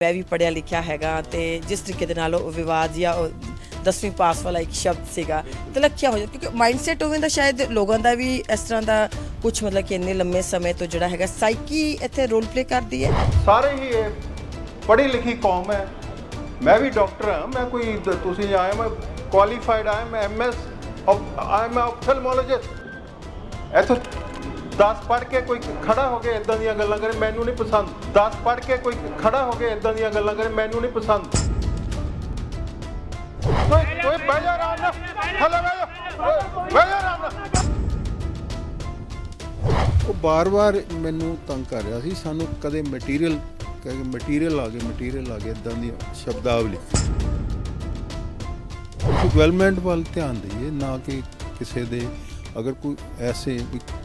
ਮੈਂ ਵੀ ਪੜਿਆ ਲਿਖਿਆ ਹੈਗਾ ਤੇ ਜਿਸ ਤਰੀਕੇ ਦੇ ਨਾਲ ਉਹ ਵਿਵਾਦ ਜਾਂ ਉਹ 10ਵੀਂ ਪਾਸ ਵਾਲਾ ਇੱਕ ਸ਼ਬਦ ਸੀਗਾ, ਤਲੱਖਿਆ ਹੋ ਜਾਂਦਾ ਕਿਉਂਕਿ ਮਾਈਂਡਸੈਟ ਹੋਵੇ ਤਾਂ ਸ਼ਾਇਦ ਲੋਕਾਂ ਦਾ ਵੀ ਇਸ ਤਰ੍ਹਾਂ ਦਾ ਕੁਝ ਮਤਲਬ ਕਿ ਇੰਨੇ ਲੰਮੇ ਸਮੇਂ ਤੋਂ ਜਿਹੜਾ ਹੈਗਾ ਸਾਈਕੀ ਇੱਥੇ ਰੋਲ ਪਲੇ ਕਰਦੀ ਹੈ। ਸਾਰੇ ਹੀ ਇਹ ਪੜ੍ਹੀ ਲਿਖੀ ਕੌਮ ਹੈ। ਮੈਂ ਵੀ ਡਾਕਟਰ ਹਾਂ, ਮੈਂ ਕੋਈ ਤੁਸੀਂ ਆਏ ਮੈਂ ਕੁਆਲੀਫਾਈਡ ਆਇਆ ਮੈਂ ਐਮਐਸ ਆਈ ਐਮ ਆਪਥਲਮੋਲੋਜਿਸਟ ਇੱਥੋਂ 10 ਪੜ੍ਹ ਕੇ ਕੋਈ ਖੜਾ ਹੋ ਕੇ ਇਦਾਂ ਦੀਆਂ ਗੱਲਾਂ ਕਰੇ ਮੈਨੂੰ ਨਹੀਂ ਪਸੰਦ। 10 ਪੜ੍ਹ ਕੇ ਕੋਈ ਖੜਾ ਹੋ ਕੇ ਇਦਾਂ ਦੀਆਂ ਗੱਲਾਂ ਕਰੇ ਮੈਨੂੰ ਨਹੀਂ ਪਸੰਦ। ਓਏ ਓਏ ਬਹਿ ਜਾ ਆਰਾਮ ਨਾਲ। ਹਲੇ ਬਹਿ ਜਾ। ਓਏ, ਬਹਿ ਜਾ ਆਰਾਮ ਨਾਲ। ਉਹ ਬਾਰ-ਬਾਰ ਮੈਨੂੰ ਤੰਗ ਕਰ ਰਿਹਾ ਸੀ। ਸਾਨੂੰ ਕਦੇ ਮਟੀਰੀਅਲ ਕਹੇ ਮਟੀਰੀਅਲ ਆ ਗਏ ਮਟੀਰੀਅਲ ਆ ਗਏ ਇਦਾਂ ਦੀ ਸ਼ਬਦਾਵਲੀ। ਡਿਵੈਲਪਮੈਂਟ ਵੱਲ ਧਿਆਨ ਦਈਏ ਨਾ ਕਿ ਕਿਸੇ ਦੇ ਅਗਰ ਕੋਈ ਐਸੇ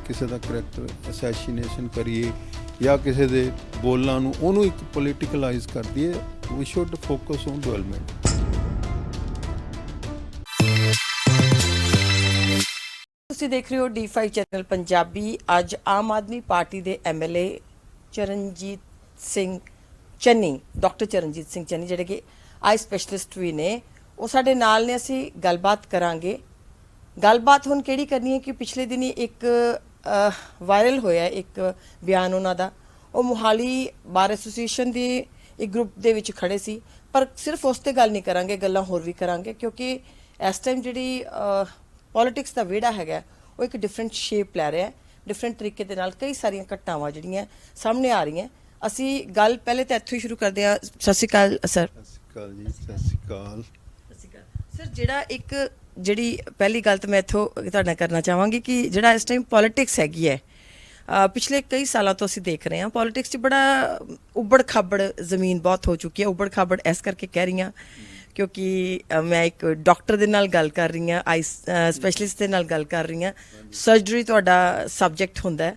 ਕਿਸੇ ਦਾ ਕਰੈਕਟਰ ਅਸੈਸੀਨੇਸ਼ਨ ਕਰੀਏ ਜਾਂ ਕਿਸੇ ਦੇ ਬੋਲਾਂ ਨੂੰ ਉਹਨੂੰ ਇੱਕ ਪੋਲੀਟੀਕਲਾਈਜ਼ ਕਰ ਦਈਏ we should focus on development ਤੁਸੀਂ ਦੇਖ ਰਹੇ ਹੋ D5 ਚੈਨਲ ਪੰਜਾਬੀ। ਅੱਜ ਆਮ ਆਦਮੀ ਪਾਰਟੀ ਦੇ ਐਮਐਲਏ ਚਰਨਜੀਤ ਸਿੰਘ ਚੰਨੀ ਡਾਕਟਰ ਚਰਨਜੀਤ ਸਿੰਘ ਚੰਨੀ, ਜਿਹੜੇ ਕਿ ਆਈ ਸਪੈਸ਼ਲਿਸਟ ਵੀ ਨੇ, ਉਹ ਸਾਡੇ ਨਾਲ ਨੇ। ਅਸੀਂ ਗੱਲਬਾਤ ਕਰਾਂਗੇ ਗੱਲਬਾਤ ਹੁਣ ਕਿਹੜੀ ਕਰਨੀ ਹੈ? ਕਿ ਪਿਛਲੇ ਦਿਨੀ ਇੱਕ ਵਾਇਰਲ ਹੋਇਆ ਇੱਕ ਬਿਆਨ ਉਹਨਾਂ ਦਾ। ਉਹ ਮੁਹਾਲੀ ਬਾਰ ਐਸੋਸੀਏਸ਼ਨ ਦੀ ਇੱਕ ਗਰੁੱਪ ਦੇ ਵਿੱਚ ਖੜੇ ਸੀ। ਪਰ ਸਿਰਫ ਉਸ ਤੇ ਗੱਲ ਨਹੀਂ ਕਰਾਂਗੇ ਗੱਲਾਂ ਹੋਰ ਵੀ ਕਰਾਂਗੇ ਕਿਉਂਕਿ ਇਸ ਟਾਈਮ ਜਿਹੜੀ ਪੋਲਿਟਿਕਸ ਦਾ ਵਿਹੜਾ ਹੈਗਾ ਉਹ ਇੱਕ ਡਿਫਰੈਂਟ ਸ਼ੇਪ ਲੈ ਰਿਹਾ ਹੈ। ਡਿਫਰੈਂਟ ਤਰੀਕੇ ਦੇ ਨਾਲ ਕਈ ਸਾਰੀਆਂ ਘਟਨਾਵਾਂ ਜਿਹੜੀਆਂ ਸਾਹਮਣੇ ਆ ਰਹੀਆਂ। ਅਸੀਂ ਗੱਲ ਪਹਿਲੇ ਤਾਂ ਇੱਥੋਂ ਹੀ ਸ਼ੁਰੂ ਕਰਦੇ ਹਾਂ। ਸਤਿ ਸ਼੍ਰੀ ਅਕਾਲ ਸਰ। ਸਤਿ ਸ਼੍ਰੀ ਅਕਾਲ ਜੀ ਸਤਿ ਸ਼੍ਰੀ ਅਕਾਲ। ਸਰ ਜਿਹੜਾ ਇੱਕ ਜਿਹੜੀ ਪਹਿਲੀ ਗੱਲ ਤਾਂ ਮੈਂ ਇੱਥੋਂ ਤੁਹਾਡਾ ਕਰਨਾ ਚਾਹਾਂਗੀ ਕਿ ਜਿਹੜਾ ਇਸ ਟਾਈਮ ਪੋਲਿਟਿਕਸ ਹੈਗੀ ਹੈ ਪਿਛਲੇ ਕਈ ਸਾਲਾਂ ਤੋਂ ਅਸੀਂ ਦੇਖ ਰਹੇ ਹਾਂ ਪੋਲਿਟਿਕਸ 'ਚ ਬੜਾ ਉੱਬੜ ਖਾਬੜ ਜ਼ਮੀਨ ਬਹੁਤ ਹੋ ਚੁੱਕੀ ਹੈ, ਉੱਬੜ ਖਾਬੜ ਇਸ ਕਰਕੇ ਕਹਿ ਰਹੀ ਹਾਂ ਕਿਉਂਕਿ ਮੈਂ ਇੱਕ ਡਾਕਟਰ ਦੇ ਨਾਲ ਗੱਲ ਕਰ ਰਹੀ ਹਾਂ ਆਈ ਸਪੈਸ਼ਲਿਸਟ ਦੇ ਨਾਲ ਗੱਲ ਕਰ ਰਹੀ ਹਾਂ ਸਰਜਰੀ ਤੁਹਾਡਾ ਸਬਜੈਕਟ ਹੁੰਦਾ ਹੈ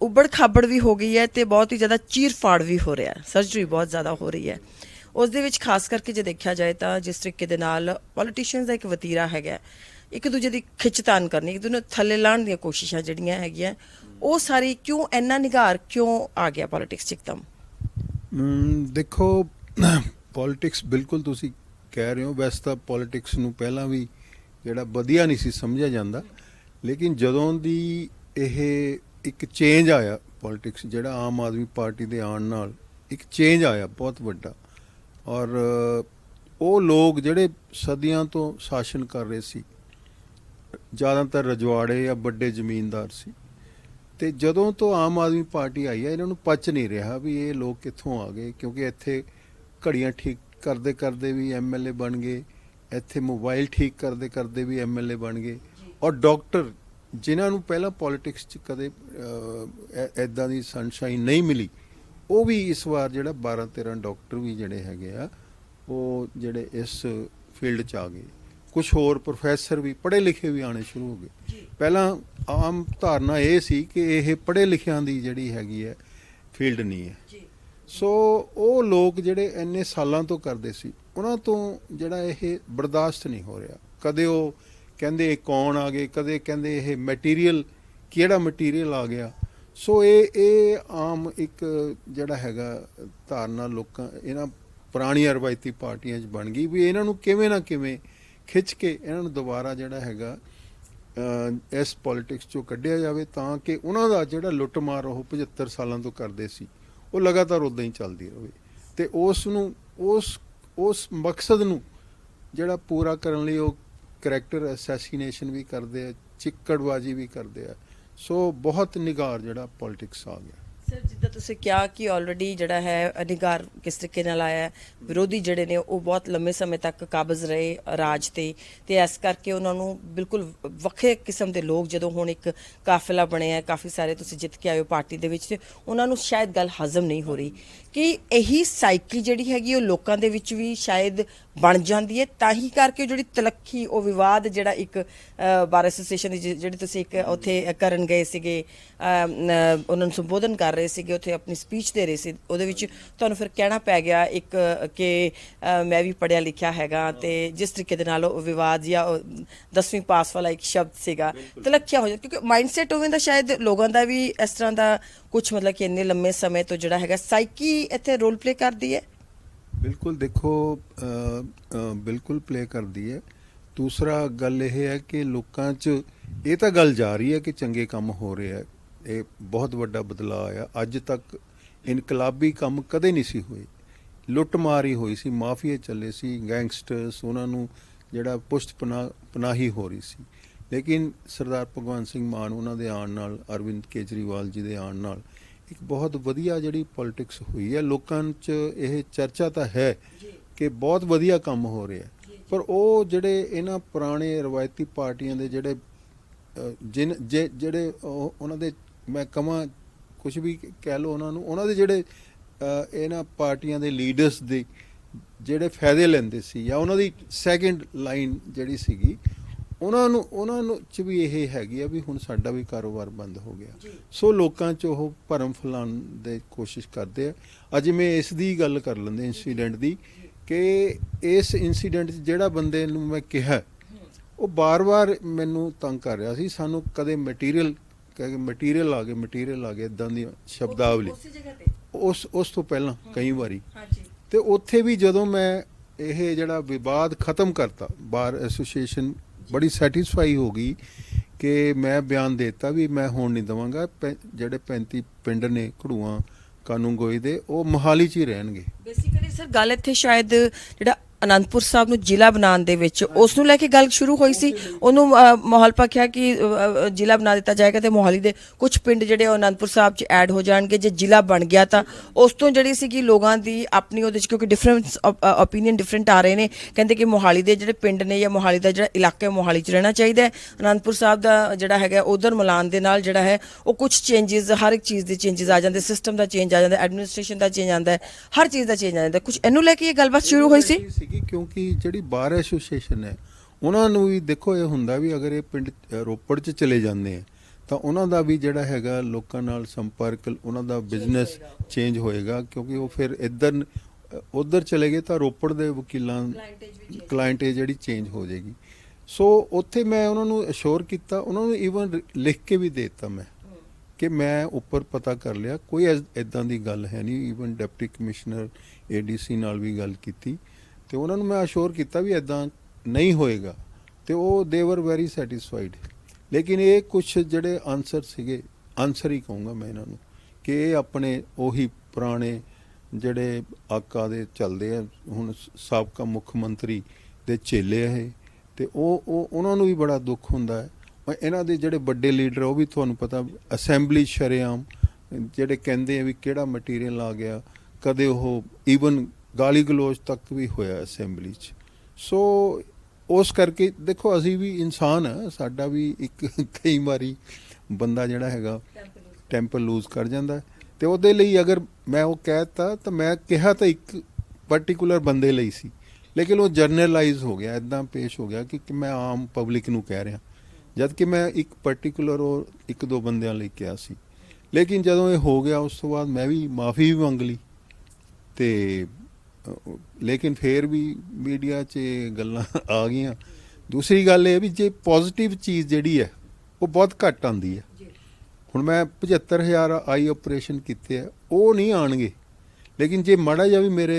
ਉੱਬੜ ਖਾਬੜ ਵੀ ਹੋ ਗਈ ਹੈ ਤੇ ਬਹੁਤ ਹੀ ਜ਼ਿਆਦਾ ਚੀਰ ਫਾੜ ਵੀ ਹੋ ਰਿਹਾ ਹੈ ਸਰਜਰੀ ਬਹੁਤ ਜ਼ਿਆਦਾ ਹੋ ਰਹੀ ਹੈ। ਉਸ ਦੇ ਵਿੱਚ ਖਾਸ ਕਰਕੇ ਜੇ ਦੇਖਿਆ ਜਾਏ ਤਾਂ ਜਿਸ ਤਰੀਕੇ ਦੇ ਨਾਲ ਪੋਲੀਟੀਸ਼ੀਅਨਸ ਦਾ ਇੱਕ ਵਤੀਰਾ ਹੈਗਾ ਇੱਕ ਦੂਜੇ ਦੀ ਖਿੱਚਤਾਨ ਕਰਨੀ, ਇੱਕ ਦੂਜੇ ਨੂੰ ਥੱਲੇ ਲਾਉਣ ਦੀਆਂ ਕੋਸ਼ਿਸ਼ਾਂ ਜਿਹੜੀਆਂ ਹੈਗੀਆਂ, ਉਹ ਸਾਰੀ ਕਿਉਂ ਇੰਨਾ ਨਿਗਾਰ ਕਿਉਂ ਆ ਗਿਆ ਪੋਲਿਟਿਕਸ 'ਚ ਇੱਕਦਮ? ਦੇਖੋ ਪੋਲਿਟਿਕਸ ਬਿਲਕੁਲ ਤੁਸੀਂ ਕਹਿ ਰਹੇ ਹੋ, ਵੈਸੇ ਤਾਂ ਪੋਲਿਟਿਕਸ ਨੂੰ ਪਹਿਲਾਂ ਵੀ ਜਿਹੜਾ ਵਧੀਆ ਨਹੀਂ ਸੀ ਸਮਝਿਆ ਜਾਂਦਾ, ਲੇਕਿਨ ਜਦੋਂ ਦੀ ਇਹ ਇੱਕ ਚੇਂਜ ਆਇਆ ਪੋਲਿਟਿਕਸ ਜਿਹੜਾ ਆਮ ਆਦਮੀ ਪਾਰਟੀ ਦੇ ਆਉਣ ਨਾਲ, ਇੱਕ ਚੇਂਜ ਆਇਆ, ਬਹੁਤ ਵੱਡਾ। ਔਰ ਉਹ ਲੋਕ ਜਿਹੜੇ ਸਦੀਆਂ ਤੋਂ ਸ਼ਾਸਨ ਕਰ ਰਹੇ ਸੀ, ਜ਼ਿਆਦਾਤਰ ਰਜਵਾੜੇ ਜਾਂ ਵੱਡੇ ਜ਼ਮੀਨਦਾਰ ਸੀ, ਤੇ ਜਦੋਂ ਤੋਂ ਆਮ ਆਦਮੀ ਪਾਰਟੀ ਆਈ ਹੈ, ਇਹਨਾਂ ਨੂੰ ਪਚ ਨਹੀਂ ਰਿਹਾ ਵੀ ਇਹ ਲੋਕ ਕਿੱਥੋਂ ਆ ਗਏ, ਕਿਉਂਕਿ ਇੱਥੇ ਘੜੀਆਂ ਠੀਕ ਕਰਦੇ ਕਰਦੇ ਵੀ ਐਮਐਲਏ ਬਣ ਗਏ, ਇੱਥੇ ਮੋਬਾਈਲ ਠੀਕ ਕਰਦੇ ਕਰਦੇ ਵੀ ਐਮਐਲਏ ਬਣ ਗਏ, ਔਰ ਡਾਕਟਰ ਜਿਨ੍ਹਾਂ ਨੂੰ ਪਹਿਲਾਂ ਪੋਲਿਟਿਕਸ 'ਚ ਕਦੇ ਐਦਾਂ ਦੀ ਸਨਸ਼ਾਈਨ ਨਹੀਂ ਮਿਲੀ ਉਹ ਵੀ ਇਸ ਵਾਰ ਜਿਹੜਾ 12 13 ਡਾਕਟਰ ਵੀ ਜਿਹੜੇ ਹੈਗੇ ਆ ਉਹ ਜਿਹੜੇ ਇਸ ਫੀਲਡ 'ਚ ਆ ਗਏ। ਕੁਝ ਹੋਰ ਪ੍ਰੋਫੈਸਰ ਵੀ ਪੜ੍ਹੇ ਲਿਖੇ ਵੀ ਆਣੇ ਸ਼ੁਰੂ ਹੋ ਗਏ। ਪਹਿਲਾਂ ਆਮ ਧਾਰਨਾ ਇਹ ਸੀ ਕਿ ਇਹ ਪੜ੍ਹੇ ਲਿਖਿਆਂ ਦੀ ਜਿਹੜੀ ਹੈਗੀ ਹੈ ਫੀਲਡ ਨਹੀਂ ਹੈ। ਸੋ ਉਹ ਲੋਕ ਜਿਹੜੇ ਇੰਨੇ ਸਾਲਾਂ ਤੋਂ ਕਰਦੇ ਸੀ ਉਹਨਾਂ ਤੋਂ ਜਿਹੜਾ ਇਹ ਬਰਦਾਸ਼ਤ ਨਹੀਂ ਹੋ ਰਿਹਾ। ਕਦੇ ਉਹ ਕਹਿੰਦੇ ਇਹ ਕੌਣ ਆ ਗਏ ਕਦੇ ਕਹਿੰਦੇ ਇਹ ਮਟੀਰੀਅਲ ਕਿਹੜਾ ਮਟੀਰੀਅਲ ਆ ਗਿਆ। ਸੋ ਇਹ ਇਹ ਆਮ ਇੱਕ ਜਿਹੜਾ ਹੈਗਾ ਧਾਰਨਾ ਲੋਕਾਂ ਇਹਨਾਂ ਪੁਰਾਣੀਆਂ ਰਵਾਇਤੀ ਪਾਰਟੀਆਂ 'ਚ ਬਣ ਗਈ ਵੀ ਇਹਨਾਂ ਨੂੰ ਕਿਵੇਂ ਨਾ ਕਿਵੇਂ ਖਿੱਚ ਕੇ ਇਹਨਾਂ ਨੂੰ ਦੁਬਾਰਾ ਜਿਹੜਾ ਹੈਗਾ ਇਸ ਪੋਲਿਟਿਕਸ ਚੋਂ ਕੱਢਿਆ ਜਾਵੇ ਤਾਂ ਕਿ ਉਹਨਾਂ ਦਾ ਜਿਹੜਾ ਲੁੱਟਮਾਰ ਉਹ 75 ਸਾਲਾਂ ਤੋਂ ਕਰਦੇ ਸੀ, ਉਹ ਲਗਾਤਾਰ ਉਦਾਂ ਹੀ ਚੱਲਦੀ ਰਹੇ ਤੇ ਉਸ ਨੂੰ, ਉਸ ਉਸ ਮਕਸਦ ਨੂੰ ਜਿਹੜਾ ਪੂਰਾ ਕਰਨ ਲਈ ਉਹ ਕਰੈਕਟਰ ਅਸੈਸੀਨੇਸ਼ਨ ਵੀ ਕਰਦੇ ਆ, ਚਿੱਕੜਬਾਜੀ ਵੀ ਕਰਦੇ ਆ ਸੋ ਬਹੁਤ ਨਿਗਾਰ ਜਿਹੜਾ ਪੋਲਿਟਿਕਸ ਆ ਗਿਆ। ਸਰ ਜਿੱਦਾਂ ਤੁਸੀਂ ਕਿਹਾ ਕਿ ਆਲਰੇਡੀ ਜਿਹੜਾ ਹੈ ਨਿਗਾਰ ਕਿਸ ਤਰੀਕੇ ਨਾਲ ਆਇਆ ਹੈ, ਵਿਰੋਧੀ ਜਿਹੜੇ ਨੇ, ਉਹ ਬਹੁਤ ਲੰਮੇ ਸਮੇਂ ਤੱਕ ਕਾਬਜ਼ ਰਹੇ ਰਾਜ ਤੇ। ਤੇ ਇਸ ਕਰਕੇ ਉਹਨਾਂ ਨੂੰ ਬਿਲਕੁਲ ਵੱਖਰੇ ਕਿਸਮ ਦੇ ਲੋਕ ਜਦੋਂ ਹੁਣ ਇੱਕ ਕਾਫਿਲਾ ਬਣਿਆ ਕਾਫੀ ਸਾਰੇ ਤੁਸੀਂ ਜਿੱਤ ਕੇ ਆਏ ਹੋ ਪਾਰਟੀ ਦੇ ਵਿੱਚ, ਤੇ ਉਹਨਾਂ ਨੂੰ ਸ਼ਾਇਦ ਗੱਲ ਹਜ਼ਮ ਨਹੀਂ ਹੋ ਰਹੀ। ਕਿ ਇਹੀ ਸਾਈਕੀ ਜਿਹੜੀ ਹੈਗੀ ਉਹ ਲੋਕਾਂ ਦੇ ਵਿੱਚ ਵੀ ਸ਼ਾਇਦ ਬਣ ਜਾਂਦੀ ਹੈ। ਤਾਂ ਹੀ ਕਰਕੇ ਜਿਹੜੀ ਤਲੱਖੀ ਉਹ ਵਿਵਾਦ ਜਿਹੜਾ ਇੱਕ ਬਾਰ ਐਸੋਸੀਏਸ਼ਨ ਦੀ ਜਿ- ਜਿਹੜੀ ਤੁਸੀਂ ਇੱਕ ਉੱਥੇ ਕਰਨ ਗਏ ਸੀਗੇ ਉਹਨਾਂ ਨੂੰ ਸੰਬੋਧਨ ਕਰ ਰਹੇ ਸੀਗੇ ਉੱਥੇ ਆਪਣੀ ਸਪੀਚ ਦੇ ਰਹੇ ਸੀ ਉਹਦੇ ਵਿੱਚ ਤੁਹਾਨੂੰ ਫਿਰ ਕਹਿਣਾ ਪੈ ਗਿਆ ਇੱਕ ਕਿ ਮੈਂ ਵੀ ਪੜਿਆ ਲਿਖਿਆ ਹੈਗਾ ਤੇ ਜਿਸ ਤਰੀਕੇ ਦੇ ਨਾਲ ਉਹ ਵਿਵਾਦ ਜਾਂ ਉਹ 10ਵੀਂ ਪਾਸ ਵਾਲਾ ਇੱਕ ਸ਼ਬਦ ਸੀਗਾ ਤਲੱਖਿਆ ਹੋ ਜਾਂਦਾ ਕਿਉਂਕਿ ਮਾਈਂਡਸੈਟ ਹੋਵੇ ਦਾ ਸ਼ਾਇਦ ਲੋਕਾਂ ਦਾ ਵੀ ਇਸ ਤਰ੍ਹਾਂ ਦਾ ਕੁਝ ਮਤਲਬ ਕਿ ਇੰਨੇ ਲੰਮੇ ਸਮੇਂ ਤੋਂ ਜਿਹੜਾ ਹੈਗਾ ਸਾਈਕੀ ਇੱਥੇ ਰੋਲ ਪਲੇ ਕਰਦੀ ਹੈ? ਬਿਲਕੁਲ ਦੇਖੋ ਬਿਲਕੁਲ ਪਲੇ ਕਰਦੀ ਹੈ। ਦੂਸਰਾ ਗੱਲ ਇਹ ਹੈ ਕਿ ਲੋਕਾਂ 'ਚ ਇਹ ਤਾਂ ਗੱਲ ਜਾ ਰਹੀ ਹੈ ਕਿ ਚੰਗੇ ਕੰਮ ਹੋ ਰਹੇ ਆ ਇਹ ਬਹੁਤ ਵੱਡਾ ਬਦਲਾਅ ਆ ਅੱਜ ਤੱਕ ਇਨਕਲਾਬੀ ਕੰਮ ਕਦੇ ਨਹੀਂ ਸੀ ਹੋਏ। ਲੁੱਟ ਮਾਰੀ ਹੋਈ ਸੀ, ਮਾਫੀਏ ਚੱਲੇ ਸੀ, ਗੈਂਗਸਟਰਸ, ਉਹਨਾਂ ਨੂੰ ਜਿਹੜਾ ਪੁਸ਼ਤ ਪਨਾਹੀ ਹੋ ਰਹੀ ਸੀ। ਲੇਕਿਨ ਸਰਦਾਰ ਭਗਵੰਤ ਸਿੰਘ ਮਾਨ ਉਹਨਾਂ ਦੇ ਆਉਣ ਨਾਲ ਅਰਵਿੰਦ ਕੇਜਰੀਵਾਲ ਜੀ ਦੇ ਆਉਣ ਨਾਲ ਇੱਕ ਬਹੁਤ ਵਧੀਆ ਜਿਹੜੀ ਪੋਲਿਟਿਕਸ ਹੋਈ ਹੈ। ਲੋਕਾਂ 'ਚ ਇਹ ਚਰਚਾ ਤਾਂ ਹੈ ਕਿ ਬਹੁਤ ਵਧੀਆ ਕੰਮ ਹੋ ਰਿਹਾ ਪਰ ਉਹ ਜਿਹੜੇ ਇਹਨਾਂ ਪੁਰਾਣੇ ਰਵਾਇਤੀ ਪਾਰਟੀਆਂ ਦੇ ਜਿਹੜੇ ਜਿਨ ਜਿਹੜੇ ਉਹ- ਉਹਨਾਂ ਦੇ ਮੈਂ ਕਹਾਂ ਕੁਝ ਵੀ ਕਹਿ ਲਓ ਉਹਨਾਂ ਨੂੰ ਉਹਨਾਂ ਦੇ ਜਿਹੜੇ ਇਹਨਾਂ ਪਾਰਟੀਆਂ ਦੇ ਲੀਡਰਸ ਦੇ ਜਿਹੜੇ ਫਾਇਦੇ ਲੈਂਦੇ ਸੀ ਜਾਂ ਉਹਨਾਂ ਦੀ ਸੈਕੰਡ ਲਾਈਨ ਜਿਹੜੀ ਸੀਗੀ ਉਹਨਾਂ ਨੂੰ ਉਹਨਾਂ ਨੂੰ ਚ ਵੀ ਇਹ ਹੈਗੀ ਆ ਵੀ ਹੁਣ ਸਾਡਾ ਵੀ ਕਾਰੋਬਾਰ ਬੰਦ ਹੋ ਗਿਆ। ਸੋ ਲੋਕਾਂ ਚ ਉਹ ਭਰਮ ਫੈਲਾਉਣ ਦੇ ਕੋਸ਼ਿਸ਼ ਕਰਦੇ ਆ। ਅੱਜ ਮੈਂ ਇਸ ਦੀ ਗੱਲ ਕਰ ਲੈਂਦੇ ਇਨਸੀਡੈਂਟ ਦੀ ਕਿ ਇਸ ਇਨਸੀਡੈਂਟ 'ਚ ਜਿਹੜਾ ਬੰਦੇ ਨੂੰ ਮੈਂ ਕਿਹਾ ਉਹ ਬਾਰ-ਬਾਰ ਮੈਨੂੰ ਤੰਗ ਕਰ ਰਿਹਾ ਸੀ। ਸਾਨੂੰ ਕਦੇ ਮਟੀਰੀਅਲ ਕਹੇ ਮਟੀਰੀਅਲ ਆ ਗਏ ਮਟੀਰੀਅਲ ਆ ਗਏ ਇਦਾਂ ਦੀ ਸ਼ਬਦਾਵਲੀ। ਉਸੇ ਜਗ੍ਹਾ ਤੇ? ਉਸ ਉਸ ਤੋਂ ਪਹਿਲਾਂ ਕਈ ਵਾਰੀ। ਹਾਂਜੀ। ਤੇ ਉੱਥੇ ਵੀ ਜਦੋਂ ਮੈਂ ਇਹ ਜਿਹੜਾ ਵਿਵਾਦ ਖਤਮ ਕਰਤਾ ਬਾਰ ਐਸੋਸੀਏਸ਼ਨ ਬੜੀ ਸੈਟੀਸਫਾਈ ਹੋ ਗਈ ਕਿ ਮੈਂ ਬਿਆਨ ਦਿੱਤਾ ਵੀ ਮੈਂ ਹੁਣ ਨਹੀਂ ਦਵਾਂਗਾ। ਜਿਹੜੇ 35 ਪਿੰਡ ਨੇ ਘੜੂਆਂ ਕਾਨੂੰਗੋਈ ਦੇ, ਉਹ ਮੋਹਾਲੀ 'ਚ ਹੀ ਰਹਿਣਗੇ। ਬੇਸਿਕਲੀ ਸਰ, ਗੱਲ ਇੱਥੇ ਸ਼ਾਇਦ ਜਿਹੜਾ ਅਨੰਦਪੁਰ ਸਾਹਿਬ ਨੂੰ ਜ਼ਿਲ੍ਹਾ ਬਣਾਉਣ ਦੇ ਵਿੱਚ ਉਸ ਨੂੰ ਲੈ ਕੇ ਗੱਲ ਸ਼ੁਰੂ ਹੋਈ ਸੀ। ਉਹਨੂੰ ਅ, ਮਾਹੌਲ ਕਿ ਜ਼ਿਲ੍ਹਾ ਬਣਾ ਦਿੱਤਾ ਜਾਏਗਾ ਤੇ ਮੋਹਾਲੀ ਦੇ ਕੁਝ ਪਿੰਡ ਜਿਹੜੇ ਉਹ ਅਨੰਦਪੁਰ ਸਾਹਿਬ 'ਚ ਐਡ ਹੋ ਜਾਣਗੇ। ਜੇ ਜ਼ਿਲ੍ਹਾ ਬਣ ਗਿਆ ਤਾਂ ਉਸ ਤੋਂ ਜਿਹੜੀ ਸੀਗੀ ਲੋਕਾਂ ਦੀ ਆਪਣੀ ਉਹਦੇ 'ਚ ਕਿਉਂਕਿ ਡਿਫਰੈਂਸ ਓਪੀਨੀਅਨ ਡਿਫਰੈਂਟ ਆ ਰਹੇ ਨੇ। ਕਹਿੰਦੇ ਕਿ ਮੋਹਾਲੀ ਦੇ ਜਿਹੜੇ ਪਿੰਡ ਨੇ ਜਾਂ ਮੋਹਾਲੀ ਦਾ ਜਿਹੜਾ ਇਲਾਕਾ ਹੈ ਮੋਹਾਲੀ 'ਚ ਰਹਿਣਾ ਚਾਹੀਦਾ ਹੈ। ਅਨੰਦਪੁਰ ਸਾਹਿਬ ਦਾ ਜਿਹੜਾ ਹੈਗਾ ਉਧਰ ਮਿਲਾਨ ਦੇ ਨਾਲ ਜਿਹੜਾ ਹੈ ਉਹ ਕੁਝ ਚੇਂਜਸ ਹਰ ਇੱਕ ਚੀਜ਼ ਦੇ ਚੇਂਜਸ ਆ ਜਾਂਦੇ। ਸਿਸਟਮ ਦਾ ਚੇਂਜ ਆ ਜਾਂਦਾ ਐਡਮਿਨਿਸਟ੍ਰੇਸ਼ਨ ਦਾ ਚੇਂਜ ਆਉਂਦਾ ਹੈ ਹਰ ਚੀਜ਼ ਦਾ ਚੇਂਜ ਆ ਜਾਂਦਾ। ਕੁਝ ਇਹਨੂੰ ਲੈ ਕੇ ਇਹ ਗੱਲਬਾਤ ਸ਼ੁਰੂ ਹੋਈ ਸੀ? ਸੀਗੀ ਕਿਉਂਕਿ ਜਿਹੜੀ ਬਾਰ ਐਸੋਸੀਏਸ਼ਨ ਹੈ ਉਹਨਾਂ ਨੂੰ ਵੀ ਦੇਖੋ ਇਹ ਹੁੰਦਾ ਵੀ ਅਗਰ ਇਹ ਪਿੰਡ ਰੋਪੜ 'ਚ ਚਲੇ ਜਾਂਦੇ ਆ ਤਾਂ ਉਹਨਾਂ ਦਾ ਵੀ ਜਿਹੜਾ ਹੈਗਾ ਲੋਕਾਂ ਨਾਲ ਸੰਪਰਕ ਉਹਨਾਂ ਦਾ ਬਿਜ਼ਨਸ ਚੇਂਜ ਹੋਏਗਾ। ਕਿਉਂਕਿ ਉਹ ਫਿਰ ਇੱਧਰ ਉਧਰ ਚਲੇ ਗਏ ਤਾਂ ਰੋਪੜ ਦੇ ਵਕੀਲਾਂ ਕਲਾਇੰਟੇਜ ਜਿਹੜੀ ਚੇਂਜ ਹੋ ਜਾਏਗੀ। ਸੋ ਉੱਥੇ ਮੈਂ ਉਹਨਾਂ ਨੂੰ ਅਸ਼ੋਰ ਕੀਤਾ ਉਹਨਾਂ ਨੂੰ ਈਵਨ ਲਿਖ ਕੇ ਵੀ ਦੇ ਦਿੱਤਾ ਮੈਂ ਕਿ ਮੈਂ ਉੱਪਰ ਪਤਾ ਕਰ ਲਿਆ। ਕੋਈ ਇਦਾਂ ਦੀ ਗੱਲ ਹੈ ਨਹੀਂ। ਈਵਨ ਡਿਪਟੀ ਕਮਿਸ਼ਨਰ ਏਡੀਸੀ ਨਾਲ ਵੀ ਗੱਲ ਕੀਤੀ। ਤੇ ਉਹਨਾਂ ਨੂੰ ਮੈਂ ਅਸ਼ੋਰ ਕੀਤਾ ਵੀ ਇਦਾਂ ਨਹੀਂ ਹੋਏਗਾ ਤੇ ਉਹ ਦੇ ਵਰ ਵੈਰੀ ਸੈਟੀਸਫਾਈਡ ਲੇਕਿਨ ਇਹ ਕੁਝ ਜਿਹੜੇ ਆਨਸਰ ਸੀਗੇ ਆਨਸਰ ਹੀ ਕਹੂੰਗਾ ਮੈਂ ਇਹਨਾਂ ਨੂੰ ਕਿ ਇਹ ਆਪਣੇ ਉਹੀ ਪੁਰਾਣੇ ਜਿਹੜੇ ਆਕਾ ਦੇ ਚੱਲਦੇ ਆ, ਹੁਣ ਸਾਬਕਾ ਮੁੱਖ ਮੰਤਰੀ ਦੇ ਚੇਲੇ ਆ ਇਹ, ਤੇ ਉਹ ਉਹ, ਉਹਨਾਂ ਨੂੰ ਵੀ ਬੜਾ ਦੁੱਖ ਹੁੰਦਾ ਹੈ। ਔਰ ਇਹਨਾਂ ਦੇ ਜਿਹੜੇ ਵੱਡੇ ਲੀਡਰ ਉਹ ਵੀ ਤੁਹਾਨੂੰ ਪਤਾ ਅਸੈਂਬਲੀ ਸ਼ਰੇਆਮ, ਜਿਹੜੇ ਕਹਿੰਦੇ ਆ ਵੀ ਕਿਹੜਾ ਮਟੀਰੀਅਲ ਆ ਗਿਆ, ਕਦੇ ਉਹ ਈਵਨ ਗਾਲੀ ਗਲੋਚ ਤੱਕ ਵੀ ਹੋਇਆ ਅਸੈਂਬਲੀ 'ਚ। ਸੋ ਉਸ ਕਰਕੇ ਦੇਖੋ, ਅਸੀਂ ਵੀ ਇਨਸਾਨ ਆ, ਸਾਡਾ ਵੀ ਇੱਕ ਕਈ ਵਾਰੀ ਬੰਦਾ ਜਿਹੜਾ ਹੈਗਾ ਟੈਂਪਲ ਲੂਜ਼ ਕਰ ਜਾਂਦਾ ਹੈ। ਤੇ ਉਹਦੇ ਲਈ ਅਗਰ ਮੈਂ ਉਹ ਕਹਿਤਾ ਤਾਂ ਮੈਂ ਕਿਹਾ ਤਾਂ ਇੱਕ ਪਾਰਟਿਕੂਲਰ ਬੰਦੇ ਲਈ ਸੀ। ਲੇਕਿਨ ਉਹ ਜਰਨਲਾਈਜ਼ ਹੋ ਗਿਆ ਇਦਾਂ ਪੇਸ਼ ਹੋ ਗਿਆ ਕਿ ਮੈਂ ਆਮ ਪਬਲਿਕ ਨੂੰ ਕਹਿ ਰਿਹਾ। ਜਦ ਕਿ ਮੈਂ ਇੱਕ ਪਾਰਟਿਕੂਲਰ ਔਰ ਇੱਕ ਦੋ ਬੰਦਿਆਂ ਲਈ ਕਿਹਾ ਸੀ। ਲੇਕਿਨ ਜਦੋਂ ਇਹ ਹੋ ਗਿਆ, ਉਸ ਤੋਂ ਬਾਅਦ ਮੈਂ ਵੀ ਮਾਫੀ ਵੀ ਮੰਗ ਲਈ। ਤੇ ਲੇਕਿਨ ਫੇਰ ਵੀ ਮੀਡੀਆ 'ਚ ਗੱਲਾਂ ਆ ਗਈਆਂ। ਦੂਸਰੀ ਗੱਲ ਇਹ ਵੀ ਜੇ ਪੋਜ਼ਿਟਿਵ ਚੀਜ਼ ਜਿਹੜੀ ਹੈ ਉਹ ਬਹੁਤ ਘੱਟ ਆਉਂਦੀ ਹੈ। ਹੁਣ ਮੈਂ 75000 ਆਈ ਆਪਰੇਸ਼ਨ ਕੀਤੇ ਆ ਉਹ ਨਹੀਂ ਆਣਗੇ ਲੇਕਿਨ ਜੇ ਮਾੜਾ ਜਿਹਾ ਵੀ ਮੇਰੇ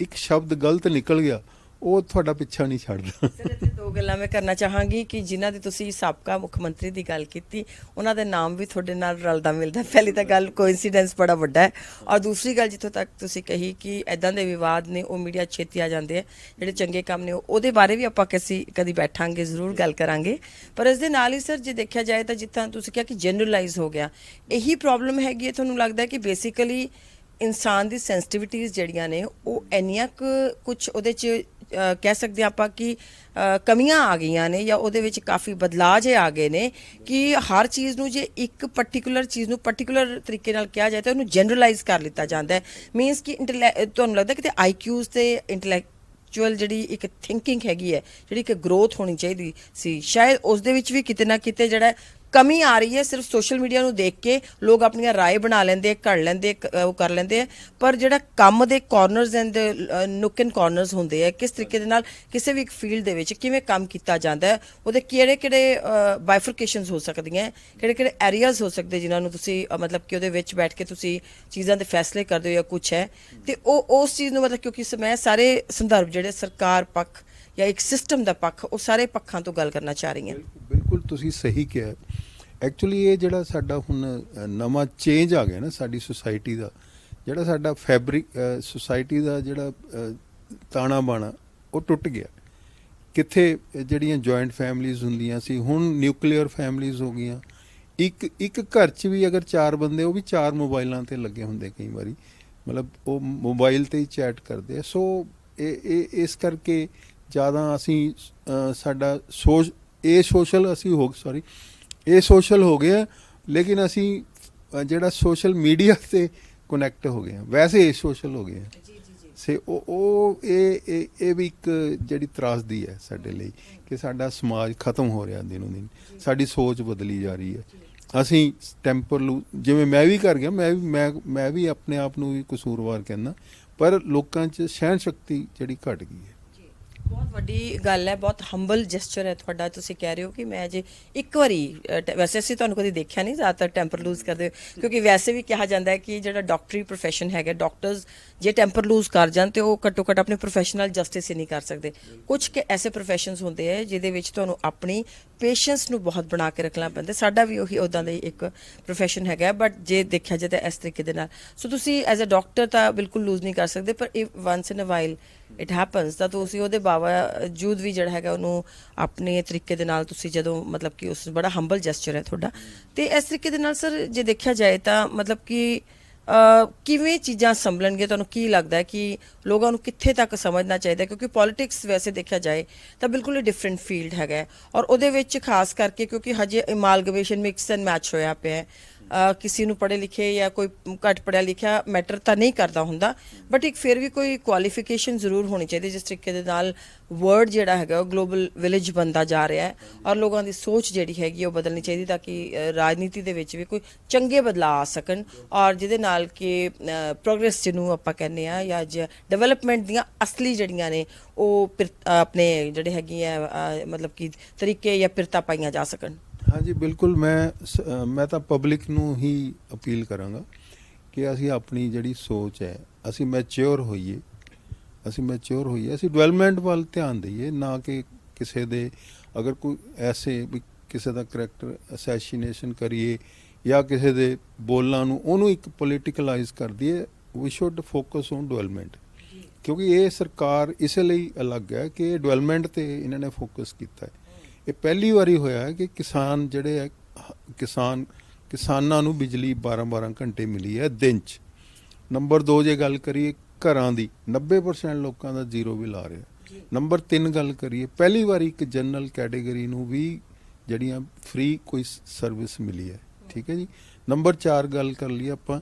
ਇੱਕ ਸ਼ਬਦ ਗਲਤ ਨਿਕਲ ਗਿਆ ਉਹ ਤੁਹਾਡਾ ਪਿੱਛਾ ਨਹੀਂ ਛੱਡਦਾ। ਸਰ, ਇੱਥੇ ਦੋ ਗੱਲਾਂ ਮੈਂ ਕਰਨਾ ਚਾਹਾਂਗੀ ਕਿ ਜਿਨ੍ਹਾਂ ਦੀ ਤੁਸੀਂ ਸਾਬਕਾ ਮੁੱਖ ਮੰਤਰੀ ਦੀ ਗੱਲ ਕੀਤੀ, ਉਹਨਾਂ ਦੇ ਨਾਮ ਵੀ ਤੁਹਾਡੇ ਨਾਲ ਰਲਦਾ ਮਿਲਦਾ ਪਹਿਲੀ ਤਾਂ ਗੱਲ ਕੋਇਨਸੀਡੈਂਸ ਬੜਾ ਵੱਡਾ ਹੈ। ਔਰ ਦੂਸਰੀ ਗੱਲ ਜਿੱਥੋਂ ਤੱਕ ਤੁਸੀਂ ਕਹੀ ਕਿ ਐਦਾਂ ਦੇ ਵਿਵਾਦ ਨੇ, ਉਹ ਮੀਡੀਆ ਛੇਤੀ ਆ ਜਾਂਦੇ ਆ। ਜਿਹੜੇ ਚੰਗੇ ਕੰਮ ਨੇ ਉਹ- ਉਹਦੇ ਬਾਰੇ ਵੀ ਆਪਾਂ ਕਿਸੇ, ਕਦੀ ਬੈਠਾਂਗੇ, ਜ਼ਰੂਰ ਗੱਲ ਕਰਾਂਗੇ। ਪਰ ਇਸ ਦੇ ਨਾਲ ਹੀ ਸਰ, ਜੇ ਦੇਖਿਆ ਜਾਏ ਤਾਂ ਜਿੱਥਾਂ ਤੁਸੀਂ ਕਿਹਾ ਕਿ ਜਨਰਲਾਈਜ਼ ਹੋ ਗਿਆ, ਇਹੀ ਪ੍ਰੋਬਲਮ ਹੈਗੀ ਹੈ, ਤੁਹਾਨੂੰ ਲੱਗਦਾ ਕਿ ਬੇਸਿਕਲੀ ਇਨਸਾਨ ਦੀ ਸੈਂਸਿਟੀਵਿਟੀਜ਼ ਜਿਹੜੀਆਂ ਨੇ, ਉਹ ਇੰਨੀਆਂ ਕੁ ਕੁਝ ਉਹਦੇ ਚ ਕਹਿ ਸਕਦੇ ਹਾਂ ਆਪਾਂ ਕਿ ਕਮੀਆਂ ਆ ਗਈਆਂ ਨੇ ਜਾਂ ਉਹਦੇ ਵਿੱਚ ਕਾਫੀ ਬਦਲਾਅ ਜੇ ਆ ਗਏ ਨੇ ਕਿ ਹਰ ਚੀਜ਼ ਨੂੰ ਜੇ ਇੱਕ ਪਾਰਟਿਕੂਲਰ ਚੀਜ਼ ਨੂੰ ਪਾਰਟਿਕੂਲਰ ਤਰੀਕੇ ਨਾਲ ਕਿਹਾ ਜਾਏ ਤਾਂ ਉਹਨੂੰ ਜਨਰਲਾਈਜ਼ ਕਰ ਲਿੱਤਾ ਜਾਂਦਾ ਹੈ। ਮੀਨਸ ਕਿ ਇੰਟੈਲੇ- ਤੁਹਾਨੂੰ ਲੱਗਦਾ ਕਿ ਆਈਕਿਊਜ਼ ਤੇ ਇੰਟੈਲੈਕਚੁਅਲ ਜਿਹੜੀ ਇੱਕ ਥਿੰਕਿੰਗ ਹੈਗੀ ਹੈ, ਜਿਹੜੀ ਇੱਕ ਗਰੋਥ ਹੋਣੀ ਚਾਹੀਦੀ ਸੀ, ਸ਼ਾਇਦ ਉਸ ਦੇ ਵਿੱਚ ਵੀ ਕਿਤੇ ਨਾ ਕਿਤੇ ਜਿਹੜਾ ਕਮੀ ਆ ਰਹੀ ਹੈ ਸਿਰਫ ਸੋਸ਼ਲ ਮੀਡੀਆ ਨੂੰ ਦੇਖ ਕੇ ਲੋਕ ਆਪਣੀਆਂ ਰਾਏ ਬਣਾ ਲੈਂਦੇ, ਘੜ ਲੈਂਦੇ, ਕ- ਉਹ ਕਰ ਲੈਂਦੇ ਆ। ਪਰ ਜਿਹੜਾ ਕੰਮ ਦੇ corners and nook and corners ਹੁੰਦੇ ਆ, ਕਿਸ ਤਰੀਕੇ ਦੇ ਨਾਲ ਕਿਸੇ ਵੀ ਇੱਕ ਫੀਲਡ ਦੇ ਵਿੱਚ ਕਿਵੇਂ ਕੰਮ ਕੀਤਾ ਜਾਂਦਾ ਹੈ, ਉਹਦੇ ਕਿਹੜੇ ਕਿਹੜੇ ਬਾਈਫਰਕੇਸ਼ਨਸ ਹੋ ਸਕਦੀਆਂ ਕਿਹੜੇ ਕਿਹੜੇ ਐਰੀਆਜ਼ ਹੋ ਸਕਦੇ ਜਿਨ੍ਹਾਂ ਨੂੰ ਤੁਸੀਂ ਮਤਲਬ ਕਿ ਉਹਦੇ ਵਿੱਚ ਬੈਠ ਕੇ ਤੁਸੀਂ ਚੀਜ਼ਾਂ ਦੇ ਫੈਸਲੇ ਕਰਦੇ ਹੋ ਜਾਂ ਕੁਝ ਹੈ। ਤੇ ਉਹ, ਉਸ ਚੀਜ਼ ਨੂੰ ਮਤਲਬ ਕਿਉਂਕਿ ਇਸ ਮੈਂ ਸਾਰੇ ਸੰਦਰਭ ਜਿਹੜੇ ਸਰਕਾਰ, ਪੱਖ ਜਾਂ ਇੱਕ ਸਿਸਟਮ ਦਾ ਪੱਖ, ਉਹ ਸਾਰੇ ਪੱਖਾਂ ਤੋਂ ਗੱਲ ਕਰਨਾ ਚਾਹ ਰਹੀ ਹਾਂ ਬਿਲਕੁਲ ਤੁਸੀਂ ਸਹੀ ਕਿਹਾ। ਐਕਚੁਅਲੀ ਇਹ ਜਿਹੜਾ ਸਾਡਾ ਹੁਣ ਨਵਾਂ ਚੇਂਜ ਆ ਗਿਆ ਨਾ ਸਾਡੀ ਸੁਸਾਇਟੀ ਦਾ, ਜਿਹੜਾ ਸਾਡਾ ਫੈਬਰਿਕ ਸੁਸਾਇਟੀ ਦਾ ਜਿਹੜਾ ਤਾਣਾ ਬਾਣਾ, ਉਹ ਟੁੱਟ ਗਿਆ। ਕਿੱਥੇ ਜਿਹੜੀਆਂ ਜੁਆਇੰਟ ਫੈਮਲੀਆਂ ਹੁੰਦੀਆਂ ਸੀ, ਹੁਣ ਨਿਊਕਲੀਅਰ ਫੈਮਲੀਆਂ ਹੋ ਗਈਆਂ। ਇੱਕ ਇੱਕ ਘਰ 'ਚ ਵੀ ਅਗਰ ਚਾਰ ਬੰਦੇ, ਉਹ ਵੀ ਚਾਰ ਮੋਬਾਈਲਾਂ ਤੇ ਲੱਗੇ ਹੁੰਦੇ ਕਈ ਵਾਰੀ। ਮਤਲਬ ਉਹ ਮੋਬਾਈਲ ਤੇ ਹੀ ਚੈਟ ਕਰਦੇ ਆ। ਸੋ ਇਹ ਇਹ, ਇਸ ਕਰਕੇ ਜ਼ਿਆਦਾ ਅਸੀਂ ਸਾਡਾ ਸੋਚ ਇਹ ਸੋਸ਼ਲ ਅਸੀਂ ਹੋ ਸੌਰੀ ਇਹ ਸੋਸ਼ਲ ਹੋ ਗਿਆ ਲੇਕਿਨ ਅਸੀਂ ਜਿਹੜਾ ਸੋਸ਼ਲ ਮੀਡੀਆ ਤੇ ਕਨੈਕਟ ਹੋ ਗਏ ਵੈਸੇ ਇਹ ਸੋਸ਼ਲ ਹੋ ਗਏ ਹਾਂ। ਸੇ ਉਹ ਉਹ ਇਹ ਇਹ ਵੀ ਇੱਕ ਜਿਹੜੀ ਤਰਾਸਦੀ ਹੈ ਸਾਡੇ ਲਈ ਕਿ ਸਾਡਾ ਸਮਾਜ ਖਤਮ ਹੋ ਰਿਹਾ ਦਿਨੋਂ ਦਿਨ। ਸਾਡੀ ਸੋਚ ਬਦਲੀ ਜਾ ਰਹੀ ਹੈ। ਅਸੀਂ ਟੈਂਪਰ ਲੂ ਜਿਵੇਂ ਮੈਂ ਵੀ ਕਰ ਗਿਆ ਮੈਂ ਵੀ ਮੈਂ ਮੈਂ ਵੀ ਆਪਣੇ ਆਪ ਨੂੰ ਵੀ ਕਸੂਰਵਾਰ ਕਹਿੰਦਾ ਪਰ ਲੋਕਾਂ 'ਚ ਸਹਿਣ ਸ਼ਕਤੀ ਜਿਹੜੀ ਘਟ ਗਈ ਹੈ। ਬਹੁਤ ਵੱਡੀ ਗੱਲ ਹੈ ਬਹੁਤ ਹੰਬਲ ਜੈਸਚਰ ਹੈ ਤੁਹਾਡਾ ਤੁਸੀਂ ਕਹਿ ਰਹੇ ਹੋ ਕਿ ਮੈਂ ਜੇ ਇੱਕ ਵਾਰੀ ਅ, ਵੈਸੇ ਅਸੀਂ ਤੁਹਾਨੂੰ ਕਦੀ ਦੇਖਿਆ ਨਹੀਂ ਜ਼ਿਆਦਾਤਰ ਟੈਂਪਰ ਲੂਜ਼ ਕਰਦੇ ਹੋਏ, ਕਿਉਂਕਿ ਵੈਸੇ ਵੀ ਕਿਹਾ ਜਾਂਦਾ ਹੈ ਕਿ ਜਿਹੜਾ ਡਾਕਟਰੀ profession ਹੈਗਾ ਡਾਕਟਰਸ ਜੇ ਟੈਂਪਰ ਲੂਜ਼ ਕਰ ਜਾਣ ਤੇ ਉਹ ਘੱਟੋ ਘੱਟ ਆਪਣੇ ਪ੍ਰੋਫੈਸ਼ਨਲ ਜਸਟਿਸ ਹੀ ਨਹੀਂ ਕਰ ਸਕਦੇ। ਕੁਝ ਕਿ ਐਸੇ ਪ੍ਰੋਫੈਸ਼ਨਸ ਹੁੰਦੇ ਹੈ ਜਿਹਦੇ ਵਿੱਚ ਤੁਹਾਨੂੰ ਆਪਣੀ ਪੇਸ਼ੈਂਸ ਨੂੰ ਬਹੁਤ ਬਣਾ ਕੇ ਰੱਖਣਾ ਪੈਂਦਾ। ਸਾਡਾ ਵੀ ਉਹੀ ਉਦਾਂ ਦਾ ਹੀ ਇੱਕ ਪ੍ਰੋਫੈਸ਼ਨ ਹੈਗਾ ਬਟ ਜੇ ਦੇਖਿਆ ਜਾਏ ਤਾਂ ਇਸ ਤਰੀਕੇ ਦੇ ਨਾਲ। ਸੋ ਤੁਸੀਂ ਐਜ਼ ਅ ਡਾਕਟਰ ਤਾਂ ਬਿਲਕੁਲ ਲੂਜ਼ ਨਹੀਂ ਕਰ ਸਕਦੇ, ਪਰ if once in a while it happens ਤਾਂ ਤੁਸੀਂ ਉਹਦੇ ਬਾਵਜੂਦ ਵੀ ਜਿਹੜਾ ਹੈਗਾ ਉਹਨੂੰ ਆਪਣੇ ਤਰੀਕੇ ਦੇ ਨਾਲ ਤੁਸੀਂ ਜਦੋਂ ਮਤਲਬ ਕਿ ਉਸ ਬੜਾ ਹੰਬਲ ਜੈਸਚਰ ਹੈ ਤੁਹਾਡਾ। ਤੇ ਇਸ ਤਰੀਕੇ ਦੇ ਨਾਲ ਸਰ ਜੇ ਦੇਖਿਆ ਜਾਏ ਤਾਂ ਮਤਲਬ ਕਿ ਕਿਵੇਂ ਚੀਜ਼ਾਂ ਸੰਭਲਣਗੇ ਤੁਹਾਨੂੰ ਕੀ ਲੱਗਦਾ ਹੈ ਕਿ ਲੋਕਾਂ ਨੂੰ ਕਿੱਥੇ ਤੱਕ ਸਮਝਣਾ ਚਾਹੀਦਾ? ਕਿਉਂਕਿ ਪੋਲਿਟਿਕਸ ਵੈਸੇ ਦੇਖਿਆ ਜਾਏ ਤਾਂ ਬਿਲਕੁਲ ਹੀ ਡਿਫਰੈਂਟ ਫੀਲਡ ਹੈਗਾ ਔਰ ਉਹਦੇ ਵਿੱਚ ਖਾਸ ਕਰਕੇ ਕਿਉਂਕਿ ਹਜੇ ਇਮਾਲਗਮੇਸ਼ਨ ਮਿਕਸ ਐਂਡ ਮੈਚ ਹੋਇਆ ਪਿਆ ਹੈ। ਕਿਸੇ ਨੂੰ ਪੜ੍ਹੇ ਲਿਖੇ ਜਾਂ ਕੋਈ ਘੱਟ ਪੜ੍ਹਿਆ ਲਿਖਿਆ ਮੈਟਰ ਤਾਂ ਨਹੀਂ ਕਰਦਾ ਹੁੰਦਾ ਬਟ ਇੱਕ ਫਿਰ ਵੀ ਕੋਈ ਕੁਆਲੀਫਿਕੇਸ਼ਨ ਜ਼ਰੂਰ ਹੋਣੀ ਚਾਹੀਦੀ ਜਿਸ ਤਰੀਕੇ ਦੇ ਨਾਲ ਵਰਡ ਜਿਹੜਾ ਹੈਗਾ ਉਹ ਗਲੋਬਲ ਵਿਲੇਜ ਬੰਦਾ ਜਾ ਰਿਹਾ ਹੈ ਔਰ ਲੋਕਾਂ ਦੀ ਸੋਚ ਜਿਹੜੀ ਹੈਗੀ ਉਹ ਬਦਲਣੀ ਚਾਹੀਦੀ ਤਾਂ ਕਿ ਰਾਜਨੀਤੀ ਦੇ ਵਿੱਚ ਵੀ ਕੋਈ ਚੰਗੇ ਬਦਲਾਅ ਆ ਸਕਣ ਔਰ ਜਿਹਦੇ ਨਾਲ ਕਿ ਪ੍ਰੋਗਰੈਸ ਜਿਹਨੂੰ ਆਪਾਂ ਕਹਿੰਦੇ ਆ ਜਾਂ ਡਿਵੈਲਪਮੈਂਟ ਦੀਆਂ ਅਸਲੀ ਜਿਹੜੀਆਂ ਨੇ ਉਹ ਪਿਰ- ਆਪਣੇ ਜਿਹੜੇ ਹੈਗੀ ਆ ਮਤਲਬ ਕਿ ਤਰੀਕੇ ਜਾਂ ਪਿਰਤਾ ਪਾਈਆਂ ਜਾ ਸਕਣ। ਹਾਂਜੀ ਬਿਲਕੁਲ ਮੈਂ ਮੈਂ ਤਾਂ ਪਬਲਿਕ ਨੂੰ ਹੀ ਅਪੀਲ ਕਰਾਂਗਾ ਕਿ ਅਸੀਂ ਆਪਣੀ ਜਿਹੜੀ ਸੋਚ ਹੈ ਅਸੀਂ ਮੈਚਿਓਰ ਹੋਈਏ ਅਸੀਂ ਮੈਚਿਓਰ ਹੋਈਏ ਅਸੀਂ ਡਿਵੈਲਪਮੈਂਟ ਵੱਲ ਧਿਆਨ ਦਈਏ ਨਾ ਕਿ ਕਿਸੇ ਦੇ ਅਗਰ ਕੋਈ ਐਸੇ ਵੀ ਕਿਸੇ ਦਾ ਕਰੈਕਟਰ ਅਸੈਸੀਨੇਸ਼ਨ ਕਰੀਏ ਜਾਂ ਕਿਸੇ ਦੇ ਬੋਲਾਂ ਨੂੰ ਉਹਨੂੰ ਇੱਕ ਪੋਲੀਟੀਕਲਾਈਜ਼ ਕਰ ਦਈਏ we should focus on development ਕਿਉਂਕਿ ਇਹ ਸਰਕਾਰ ਇਸੇ ਲਈ ਅਲੱਗ ਹੈ ਕਿ ਡਿਵੈਲਪਮੈਂਟ ਤੇ ਇਹਨਾਂ ਨੇ ਫੋਕਸ ਕੀਤਾ ਹੈ। ਇਹ ਪਹਿਲੀ ਵਾਰੀ ਹੋਇਆ ਹੈ ਕਿ ਕਿਸਾਨ ਜਿਹੜੇ ਹੈ ਕਿਸਾਨ ਕਿਸਾਨਾਂ ਨੂੰ ਬਿਜਲੀ 12-12 ਘੰਟੇ ਮਿਲੀ ਹੈ ਦਿਨ 'ਚ। ਨੰਬਰ 2 ਜੇ ਗੱਲ ਕਰੀਏ ਘਰਾਂ ਦੀ 90% ਲੋਕਾਂ ਦਾ ਜ਼ੀਰੋ ਬਿੱਲ ਆ ਰਿਹਾ ਨੰਬਰ 3 ਗੱਲ ਕਰੀਏ ਪਹਿਲੀ ਵਾਰੀ ਇੱਕ ਜਨਰਲ ਕੈਟਾਗਰੀ ਨੂੰ ਵੀ ਜਿਹੜੀਆਂ ਫ੍ਰੀ ਕੋਈ ਸਰਵਿਸ ਮਿਲੀ ਹੈ। ਠੀਕ ਹੈ ਜੀ? ਨੰਬਰ 4 ਗੱਲ ਕਰ ਲਈ ਆਪਾਂ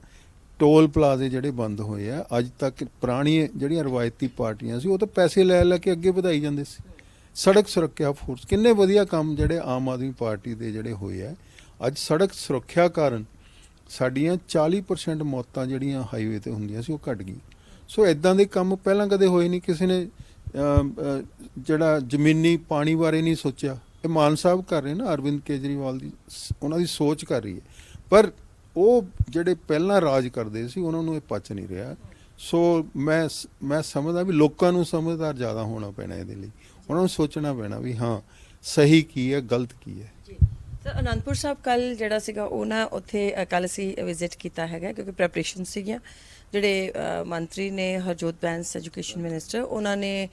ਟੋਲ ਪਲਾਜ਼ੇ ਜਿਹੜੇ ਬੰਦ ਹੋਏ ਆ ਅੱਜ ਤੱਕ ਪੁਰਾਣੀ ਜਿਹੜੀਆਂ ਰਵਾਇਤੀ ਪਾਰਟੀਆਂ ਸੀ ਉਹ ਤਾਂ ਪੈਸੇ ਲੈ ਲੈ ਕੇ ਅੱਗੇ ਵਧਾਈ ਜਾਂਦੇ ਸੀ। ਸੜਕ ਸੁਰੱਖਿਆ ਫੋਰਸ, ਕਿੰਨੇ ਵਧੀਆ ਕੰਮ ਜਿਹੜੇ ਆਮ ਆਦਮੀ ਪਾਰਟੀ ਦੇ ਜਿਹੜੇ ਹੋਏ ਆ। ਅੱਜ ਸੜਕ ਸੁਰੱਖਿਆ ਕਾਰਨ ਸਾਡੀਆਂ 40% ਮੌਤਾਂ ਜਿਹੜੀਆਂ ਹਾਈਵੇ ਤੇ ਹੁੰਦੀਆਂ ਸੀ, ਉਹ ਘਟ ਗਈਆਂ। ਸੋ ਇਦਾਂ ਦੇ ਕੰਮ ਪਹਿਲਾਂ ਕਦੇ ਹੋਏ ਨਹੀਂ, ਕਿਸੇ ਨੇ ਜਿਹੜਾ ਜ਼ਮੀਨੀ ਪਾਣੀ ਬਾਰੇ ਨਹੀਂ ਸੋਚਿਆ। ਇਹ ਮਾਨ ਸਾਹਿਬ ਕਰ ਰਹੇ ਨਾ, ਅਰਵਿੰਦ ਕੇਜਰੀਵਾਲ ਦੀ ਸ- ਉਹਨਾਂ ਦੀ ਸੋਚ ਕਰ ਰਹੀ ਹੈ। ਪਰ ਉਹ ਜਿਹੜੇ ਪਹਿਲਾਂ ਰਾਜ ਕਰਦੇ ਸੀ, ਉਹਨਾਂ ਨੂੰ ਇਹ ਪਚ ਨਹੀਂ ਰਿਹਾ। ਸੋ ਮੈਂ ਮੈਂ ਸਮਝਦਾ ਵੀ ਲੋਕਾਂ ਨੂੰ ਸਮਝਦਾਰ ਜ਼ਿਆਦਾ ਹੋਣਾ ਪੈਣਾ ਇਹਦੇ ਲਈ। ਉਹਨਾਂ ਨੂੰ ਸੋਚਣਾ ਪੈਣਾ ਵੀ ਹਾਂ ਸਹੀ ਕੀ ਹੈ ਗਲਤ ਕੀ ਹੈ। ਜੀ। ਸਰ ਅਨੰਦਪੁਰ ਸਾਹਿਬ ਕੱਲ ਜਿਹੜਾ ਸੀਗਾ ਉਹ ਨਾ ਉੱਥੇ ਕੱਲ ਅਸੀਂ ਵਿਜ਼ਿਟ ਕੀਤਾ ਹੈਗਾ ਕਿਉਂਕਿ ਪ੍ਰੈਪਰੇਸ਼ਨ ਸੀਗੀਆਂ। ਜਿਹੜੇ ਮੰਤਰੀ ਨੇ ਹਰਜੋਤ ਬੈਂਸ ਐਜੂਕੇਸ਼ਨ ਮਿਨਿਸਟਰ ਉਹਨਾਂ ਨੇ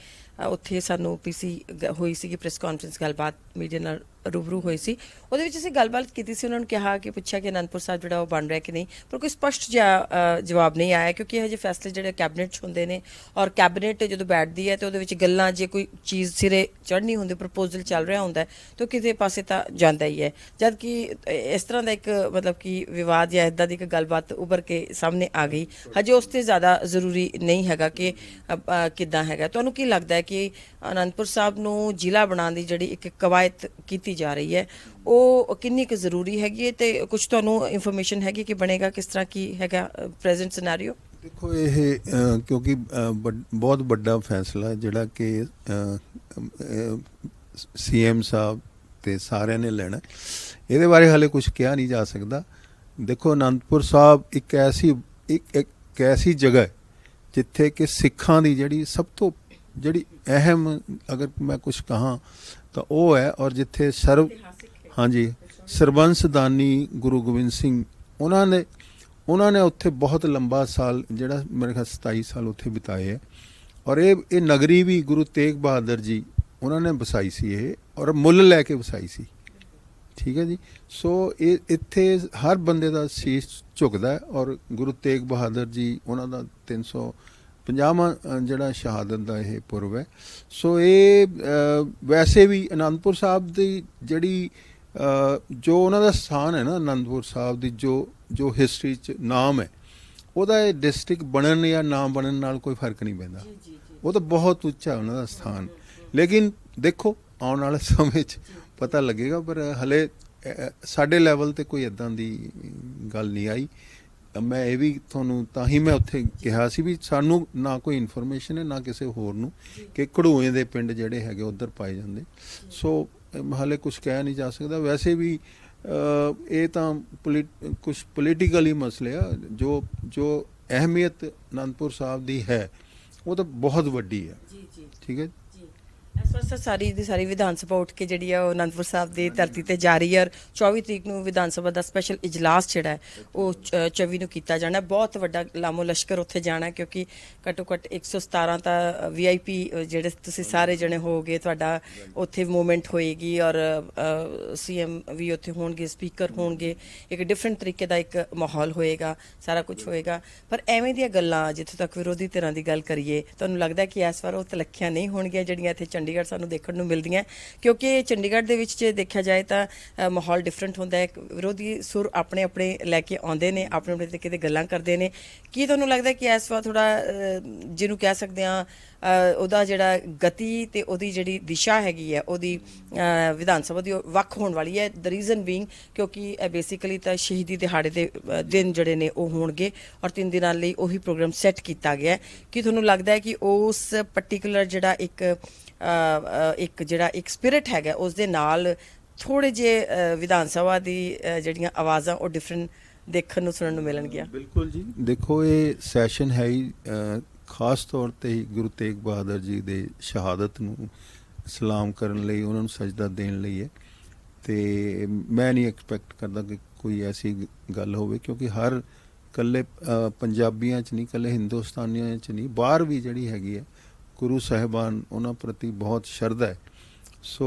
ਉੱਥੇ ਸਾਨੂੰ ਪੀਸੀ ਹੋਈ ਸੀਗੀ ਪ੍ਰੈਸ ਕਾਨਫਰੰਸ ਗੱਲਬਾਤ ਮੀਡੀਆ ਨਾਲ ਰੂਬਰੂ ਹੋਈ ਸੀ। ਉਹਦੇ ਵਿੱਚ ਅਸੀਂ ਗੱਲਬਾਤ ਕੀਤੀ ਸੀ, ਉਹਨਾਂ ਨੂੰ ਕਿਹਾ ਕਿ ਪੁੱਛਿਆ ਕਿ ਅਨੰਦਪੁਰ ਸਾਹਿਬ ਜਿਹੜਾ ਉਹ ਬਣ ਰਿਹਾ ਕਿ ਨਹੀਂ, ਪਰ ਕੋਈ ਸਪਸ਼ਟ ਜਿਹਾ ਜਵਾਬ ਨਹੀਂ ਆਇਆ ਕਿਉਂਕਿ ਇਹ ਜਿਹੇ ਫੈਸਲੇ ਜਿਹੜੇ ਕੈਬਨਿਟ 'ਚ ਹੁੰਦੇ ਨੇ ਔਰ ਕੈਬਨਿਟ ਜਦੋਂ ਬੈਠਦੀ ਹੈ ਤੇ ਉਹਦੇ ਵਿੱਚ ਗੱਲਾਂ ਜੇ ਕੋਈ ਚੀਜ਼ ਸਿਰੇ ਚੜ੍ਹਨੀ ਹੁੰਦੀ, ਪ੍ਰਪੋਜ਼ਲ ਚੱਲ ਰਿਹਾ ਹੁੰਦਾ ਤਾਂ ਉਹ ਕਿਸੇ ਪਾਸੇ ਤਾਂ ਜਾਂਦਾ ਹੀ ਹੈ। ਜਦ ਕਿ ਇਸ ਤਰ੍ਹਾਂ ਦਾ ਇੱਕ ਮਤਲਬ ਕਿ ਵਿਵਾਦ ਜਾਂ ਇਦਾਂ ਦੀ ਇੱਕ ਗੱਲਬਾਤ ਉੱਭਰ ਕੇ ਸਾਹਮਣੇ ਆ ਗਈ, ਹਜੇ ਉਸ ਤੇ ਜ਼ਿਆਦਾ ਜ਼ਰੂਰੀ ਨਹੀਂ ਹੈਗਾ ਕਿ ਕਿੱਦਾਂ ਹੈਗਾ। ਤੁਹਾਨੂੰ ਕੀ ਲੱਗਦਾ ਹੈ ਕਿ ਅਨੰਦਪੁਰ ਸਾਹਿਬ ਨੂੰ ਜ਼ਿਲ੍ਹਾ ਬਣਾਉਣ ਦੀ ਜਿਹੜੀ ਇੱਕ ਕਵਾਇਤ ਕੀਤੀ ਜਾ ਰਹੀ ਹੈ। ਉਹ ਕਿੰਨੀ ਕੁ ਜ਼ਰੂਰੀ ਹੈਗੀ ਹੈ ਤੇ ਕੁਝ ਤੁਹਾਨੂੰ ਇਨਫੋਰਮੇਸ਼ਨ ਹੈਗੀ ਕਿ ਬਣੇਗਾ, ਕਿਸ ਤਰ੍ਹਾਂ ਕੀ ਹੈਗਾ ਪ੍ਰੈਜ਼ੈਂਟ ਸਿਨੈਰੀਓ ਦੇਖੋ, ਇਹ ਕਿਉਂਕਿ ਬਹੁਤ ਵੱਡਾ ਫੈਸਲਾ ਜਿਹੜਾ ਕਿ ਸੀਐਮ ਸਾਹਿਬ ਤੇ ਸਾਰਿਆਂ ਨੇ ਲੈਣਾ ਇਹਦੇ ਬਾਰੇ ਹਾਲੇ ਕੁਝ ਕਿਹਾ ਨਹੀਂ ਜਾ ਸਕਦਾ। ਦੇਖੋ, ਅਨੰਦਪੁਰ ਸਾਹਿਬ ਇੱਕ ਐਸੀ, ਇੱਕ ਇੱਕ ਐਸੀ ਜਗ੍ਹਾ ਹੈ ਜਿੱਥੇ ਕਿ ਸਿੱਖਾਂ ਦੀ ਜਿਹੜੀ ਸਭ ਤੋਂ, ਜਿਹੜੀ ਅਹਿਮ, ਅਗਰ ਮੈਂ ਕੁਝ ਕਹਾਂ ਤਾਂ ਉਹ ਹੈ ਔਰ ਜਿੱਥੇ ਸਰਵ ਹਾਂਜੀ, ਸਰਬੰਸਦਾਨੀ ਗੁਰੂ ਗੋਬਿੰਦ ਸਿੰਘ, ਉਹਨਾਂ ਨੇ ਉਹਨਾਂ ਨੇ ਉੱਥੇ ਬਹੁਤ ਲੰਬਾ ਸਾਲ, ਜਿਹੜਾ ਮੇਰੇ ਖਿਆਲ 27 ਸਾਲ ਉੱਥੇ ਬਿਤਾਏ ਹੈ। ਔਰ ਇਹ ਇਹ ਨਗਰੀ ਵੀ ਗੁਰੂ ਤੇਗ ਬਹਾਦਰ ਜੀ, ਉਹਨਾਂ ਨੇ ਵਸਾਈ ਸੀ ਇਹ, ਔਰ ਮੁੱਲ ਲੈ ਕੇ ਵਸਾਈ ਸੀ। ਠੀਕ ਹੈ ਜੀ? ਸੋ ਇਹ, ਇੱਥੇ ਹਰ ਬੰਦੇ ਦਾ ਸੀਸ ਝੁਕਦਾ ਔਰ ਗੁਰੂ ਤੇਗ ਬਹਾਦਰ ਜੀ, ਉਹਨਾਂ ਦਾ 300 50ਵਾਂ ਜਿਹੜਾ ਸ਼ਹਾਦਤ ਦਾ ਇਹ ਪੁਰਬ ਹੈ। ਸੋ ਇਹ ਵੈਸੇ ਵੀ ਅਨੰਦਪੁਰ ਸਾਹਿਬ ਦੀ ਜਿਹੜੀ ਜੋ ਉਹਨਾਂ ਦਾ ਸਥਾਨ ਹੈ ਨਾ ਅਨੰਦਪੁਰ ਸਾਹਿਬ ਦੀ ਜੋ ਜੋ ਹਿਸਟਰੀ ਚ ਨਾਮ ਹੈ ਉਹਦਾ ਇਹ ਡਿਸਟ੍ਰਿਕਟ ਬਣਨ ਜਾਂ ਨਾ ਬਣਨ ਨਾਲ ਕੋਈ ਫ਼ਰਕ ਨਹੀਂ ਪੈਂਦਾ। ਉਹ ਤਾਂ ਬਹੁਤ ਉੱਚਾ ਉਹਨਾਂ ਦਾ ਸਥਾਨ। ਲੇਕਿਨ ਦੇਖੋ ਆਉਣ ਵਾਲੇ ਸਮੇਂ 'ਚ ਪਤਾ ਲੱਗੇਗਾ ਪਰ ਹਲੇ ਸਾਡੇ ਲੈਵਲ ਤੇ ਕੋਈ ਇਦਾਂ ਦੀ ਗੱਲ ਨਹੀਂ ਆਈ। ਮੈਂ ਇਹ ਵੀ ਤੁਹਾਨੂੰ ਤਾਂ ਹੀ ਮੈਂ ਉੱਥੇ ਕਿਹਾ ਸੀ ਵੀ ਸਾਨੂੰ ਨਾ ਕੋਈ ਇਨਫੋਰਮੇਸ਼ਨ ਹੈ ਨਾ ਕਿਸੇ ਹੋਰ ਨੂੰ ਕਿ ਘੜੂਏ ਦੇ ਪਿੰਡ ਜਿਹੜੇ ਹੈਗੇ ਉਧਰ ਪਾਏ ਜਾਂਦੇ। ਸੋ ਹਾਲੇ ਕੁਝ ਕਹਿ ਨਹੀਂ ਜਾ ਸਕਦਾ। ਵੈਸੇ ਵੀ ਇਹ ਤਾਂ ਕੁਝ ਪੋਲੀਟੀਕਲੀ ਮਸਲੇ ਆ। ਜੋ ਜੋ ਅਹਿਮੀਅਤ ਅਨੰਦਪੁਰ ਸਾਹਿਬ ਦੀ ਹੈ ਉਹ ਤਾਂ ਬਹੁਤ ਵੱਡੀ ਹੈ। ਜੀ ਜੀ। ਠੀਕ ਹੈ ਇਸ ਵਾਰ ਸਰ ਸਾਰੀ ਦੀ ਸਾਰੀ ਵਿਧਾਨ ਸਭਾ ਉੱਠ ਕੇ ਜਿਹੜੀ ਆ ਉਹ ਅਨੰਦਪੁਰ ਸਾਹਿਬ ਦੀ ਧਰਤੀ ਤੇ ਜਾ ਰਹੀ ਹੈ ਔਰ 24 ਤਰੀਕ ਨੂੰ ਵਿਧਾਨ ਸਭਾ ਦਾ ਸਪੈਸ਼ਲ ਇਜਲਾਸ ਜਿਹੜਾ ਹੈ, ਉਹ ਚ- 24 ਨੂੰ ਕੀਤਾ ਜਾਣਾ ਬਹੁਤ ਵੱਡਾ ਲਾਮੋ ਲਸ਼ਕਰ ਉੱਥੇ ਜਾਣਾ ਕਿਉਂਕਿ ਘੱਟੋ ਘੱਟ 117 ਤਾਂ ਵੀਆਈਪੀ ਜਿਹੜੇ ਤੁਸੀਂ ਸਾਰੇ ਜਣੇ ਹੋਗੇ ਤੁਹਾਡਾ ਉੱਥੇ ਮੂਵਮੈਂਟ ਹੋਏਗੀ ਔਰ ਸੀਐਮ ਵੀ ਉੱਥੇ ਹੋਣਗੇ ਸਪੀਕਰ ਹੋਣਗੇ। ਇੱਕ ਡਿਫਰੈਂਟ ਤਰੀਕੇ ਦਾ ਇੱਕ ਮਾਹੌਲ ਹੋਏਗਾ, ਸਾਰਾ ਕੁਝ ਹੋਏਗਾ। ਪਰ ਐਵੇਂ ਦੀਆਂ ਗੱਲਾਂ ਜਿੱਥੇ ਤੱਕ ਵਿਰੋਧੀ ਧਿਰਾਂ ਦੀ ਗੱਲ ਕਰੀਏ, ਤੁਹਾਨੂੰ ਲੱਗਦਾ ਕਿ ਇਸ ਵਾਰ ਉਹ ਤਲੱਖੀਆਂ ਨਹੀਂ ਹੋਣਗੀਆਂ ਜਿਹੜੀਆਂ ਇੱਥੇ ਚੰਡੀਗੜ੍ਹ ਸਾਨੂੰ ਦੇਖਣ ਨੂੰ ਮਿਲਦੀਆਂ, ਕਿਉਂਕਿ ਚੰਡੀਗੜ੍ਹ ਦੇ ਵਿੱਚ ਜੇ ਦੇਖਿਆ ਜਾਏ ਤਾਂ ਮਾਹੌਲ ਡਿਫਰੈਂਟ ਹੁੰਦਾ ਹੈ, ਵਿਰੋਧੀ ਸੁਰ ਆਪਣੇ ਆਪਣੇ ਲੈ ਕੇ ਆਉਂਦੇ ਨੇ, ਆਪਣੇ ਆਪਣੇ ਤਰੀਕੇ ਦੇ ਗੱਲਾਂ ਕਰਦੇ ਨੇ। ਕੀ ਤੁਹਾਨੂੰ ਲੱਗਦਾ ਕਿ ਇਸ ਵਾਰ ਥੋੜਾ ਜਿਹਨੂੰ ਕਹਿ ਸਕਦੇ ਆ ਉਹਦਾ ਜਿਹੜਾ ਗਤੀ ਤੇ ਉਹਦੀ ਜਿਹੜੀ ਦਿਸ਼ਾ ਹੈਗੀ ਹੈ, ਉਹਦੀ ਵਿਧਾਨ ਸਭਾ ਦੀ ਉਹ ਵੱਖ ਹੋਣ ਵਾਲੀ ਹੈ। ਦ ਰੀਜ਼ਨ ਬੀਇੰਗ ਕਿਉਂਕਿ ਬੇਸਿਕਲੀ ਤਾਂ ਸ਼ਹੀਦੀ ਦਿਹਾੜੇ ਦੇ ਦਿਨ ਜਿਹੜੇ ਨੇ ਉਹ ਹੋਣਗੇ ਔਰ ਤਿੰਨ ਦਿਨਾਂ ਲਈ ਉਹੀ ਪ੍ਰੋਗਰਾਮ ਸੈੱਟ ਕੀਤਾ ਗਿਆ ਹੈ। ਕੀ ਤੁਹਾਨੂੰ ਲੱਗਦਾ ਹੈ ਕਿ ਉਸ ਪਾਰਟਿਕੂਲਰ ਜਿਹੜਾ ਇੱਕ ਇੱਕ ਜਿਹੜਾ ਇੱਕ ਸਪਿਰਿਟ ਹੈਗਾ ਉਸ ਦੇ ਨਾਲ ਥੋੜੇ ਜੇ ਵਿਧਾਨ ਸਭਾ ਦੀ ਜਿਹੜੀਆਂ ਆਵਾਜ਼ਾਂ ਉਹ ਡਿਫਰੈਂਟ ਦੇਖਣ ਨੂੰ ਸੁਣਨ ਨੂੰ ਮਿਲਣਗੀਆਂ। ਬਿਲਕੁਲ ਜੀ। ਦੇਖੋ ਇਹ ਸੈਸ਼ਨ ਹੈ ਹੀ ਖਾਸ ਤੌਰ ਤੇ ਹੀ ਗੁਰੂ ਤੇਗ ਬਹਾਦਰ ਜੀ ਦੇ ਸ਼ਹਾਦਤ ਨੂੰ ਸਲਾਮ ਕਰਨ ਲਈ ਉਹਨਾਂ ਨੂੰ ਸਜਦਾ ਦੇਣ ਲਈ ਹੈ। ਤੇ ਮੈਂ ਨਹੀਂ ਐਕਸਪੈਕਟ ਕਰਦਾ ਕਿ ਕੋਈ ਐਸੀ ਗੱਲ ਹੋਵੇ ਕਿਉਂਕਿ ਹਰ ਕੱਲੇ ਪੰਜਾਬੀਆਂ ਚ ਨਹੀਂ ਕੱਲੇ ਹਿੰਦੁਸਤਾਨੀਆਂ ਚ ਨਹੀਂ ਬਾਹਰ ਵੀ ਜਿਹੜੀ ਹੈਗੀ ਹੈ ਗੁਰੂ ਸਾਹਿਬਾਨ ਉਹਨਾਂ ਪ੍ਰਤੀ ਬਹੁਤ ਸ਼ਰਧਾ ਹੈ। ਸੋ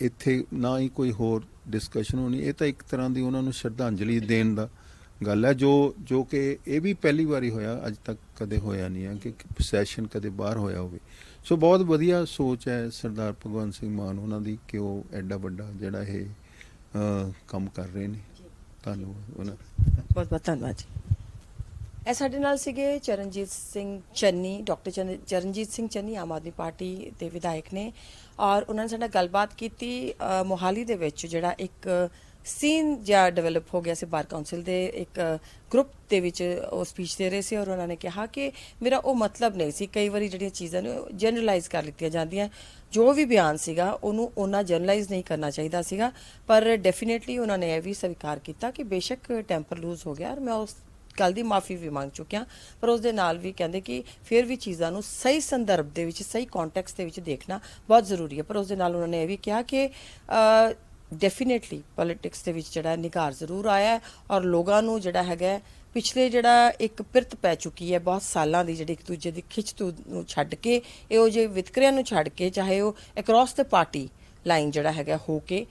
ਇੱਥੇ ਨਾ ਹੀ ਕੋਈ ਹੋਰ ਡਿਸਕਸ਼ਨ ਹੋਣੀ ਇਹ ਤਾਂ ਇੱਕ ਤਰ੍ਹਾਂ ਦੀ ਉਹਨਾਂ ਨੂੰ ਸ਼ਰਧਾਂਜਲੀ ਦੇਣ ਦਾ ਗੱਲ ਹੈ ਜੋ ਜੋ ਕਿ ਇਹ ਵੀ ਪਹਿਲੀ ਵਾਰੀ ਹੋਇਆ ਅੱਜ ਤੱਕ ਕਦੇ ਹੋਇਆ ਨਹੀਂ ਹੈ ਕਿ ਸੈਸ਼ਨ ਕਦੇ ਬਾਹਰ ਹੋਇਆ ਹੋਵੇ। ਸੋ ਬਹੁਤ ਵਧੀਆ ਸੋਚ ਹੈ ਸਰਦਾਰ ਭਗਵੰਤ ਸਿੰਘ ਮਾਨ ਉਹਨਾਂ ਦੀ ਕਿ ਉਹ ਐਡਾ ਵੱਡਾ ਜਿਹੜਾ ਇਹ ਕੰਮ ਕਰ ਰਹੇ ਨੇ। ਧੰਨਵਾਦ ਉਹਨਾਂ ਬਹੁਤ ਬਹੁਤ ਧੰਨਵਾਦ ਜੀ। ਇਹ ਸਾਡੇ ਨਾਲ ਸੀਗੇ ਚਰਨਜੀਤ ਸਿੰਘ ਚੰਨੀ, ਡਾਕਟਰ ਚਰਨ- ਚਰਨਜੀਤ ਸਿੰਘ ਚੰਨੀ, ਆਮ ਆਦਮੀ ਪਾਰਟੀ ਦੇ ਵਿਧਾਇਕ ਨੇ ਔਰ ਉਹਨਾਂ ਨੇ ਸਾਡੇ ਨਾਲ ਗੱਲਬਾਤ ਕੀਤੀ ਮੋਹਾਲੀ ਦੇ ਵਿੱਚ ਜਿਹੜਾ ਇੱਕ ਸੀਨ ਜਿਹਾ ਡਿਵੈਲਪ ਹੋ ਗਿਆ ਸੀ ਬਾਰ ਕਾਉਂਸਲ ਦੇ ਇੱਕ ਗਰੁੱਪ ਦੇ ਵਿੱਚ ਉਹ ਸਪੀਚ ਦੇ ਰਹੇ ਸੀ ਔਰ ਉਹਨਾਂ ਨੇ ਕਿਹਾ ਕਿ ਮੇਰਾ ਉਹ ਮਤਲਬ ਨਹੀਂ ਸੀ, ਕਈ ਵਾਰੀ ਜਿਹੜੀਆਂ ਚੀਜ਼ਾਂ ਨੇ ਜਨਰਲਾਈਜ਼ ਕਰ ਲਿੱਤੀਆਂ ਜਾਂਦੀਆਂ, ਜੋ ਵੀ ਬਿਆਨ ਸੀਗਾ ਉਹਨੂੰ ਉਹਨਾਂ ਜਨਰਲਾਈਜ਼ ਨਹੀਂ ਕਰਨਾ ਚਾਹੀਦਾ ਸੀਗਾ, ਪਰ ਡੈਫੀਨਿਟਲੀ ਉਹਨਾਂ ਨੇ ਇਹ ਵੀ ਸਵੀਕਾਰ ਕੀਤਾ ਕਿ ਬੇਸ਼ੱਕ ਟੈਂਪਰ ਲੂਜ਼ ਹੋ ਗਿਆ ਔਰ ਮੈਂ ਉਸ ਗੱਲ ਦੀ ਮਾਫੀ ਵੀ ਮੰਗ ਚੁੱਕਿਆ ਪਰ ਉਸ ਦੇ ਨਾਲ ਵੀ ਕਹਿੰਦੇ ਕਿ ਫਿਰ ਵੀ ਚੀਜ਼ਾਂ ਨੂੰ ਸਹੀ ਸੰਦਰਭ ਦੇ ਵਿੱਚ, ਸਹੀ ਕੰਟੈਕਸਟ ਦੇ ਵਿੱਚ ਦੇਖਣਾ ਬਹੁਤ ਜ਼ਰੂਰੀ ਹੈ। ਪਰ ਉਸ ਦੇ ਨਾਲ ਉਹਨਾਂ ਨੇ ਇਹ ਵੀ ਕਿਹਾ ਕਿ ਡੈਫੀਨਿਟਲੀ ਪੋਲਿਟਿਕਸ ਦੇ ਵਿੱਚ ਜਿਹੜਾ ਨਿਗਾਰ ਜ਼ਰੂਰ ਆਇਆ ਹੈ ਔਰ ਲੋਕਾਂ ਨੂੰ ਜਿਹੜਾ ਹੈਗਾ ਪਿਛਲੇ ਜਿਹੜਾ ਇੱਕ ਪਿਰਤ ਪੈ ਚੁੱਕੀ ਹੈ, ਬਹੁਤ ਸਾਲਾਂ ਦੀ ਜਿਹੜੀ ਇੱਕ ਦੂਜੇ ਦੀ ਖਿੱਚ ਤੂ ਨੂੰ ਛੱਡ ਕੇ, ਇਹੋ ਜਿਹੇ ਵਿਤਕਰਿਆਂ ਨੂੰ ਛੱਡ ਕੇ, ਚਾਹੇ ਉਹ ਅਕ੍ਰੋਸ ਦ ਪਾਰਟੀ ਲਾਈਨ ਜਿਹੜਾ ਹੈਗਾ ਹੋ ਕੇ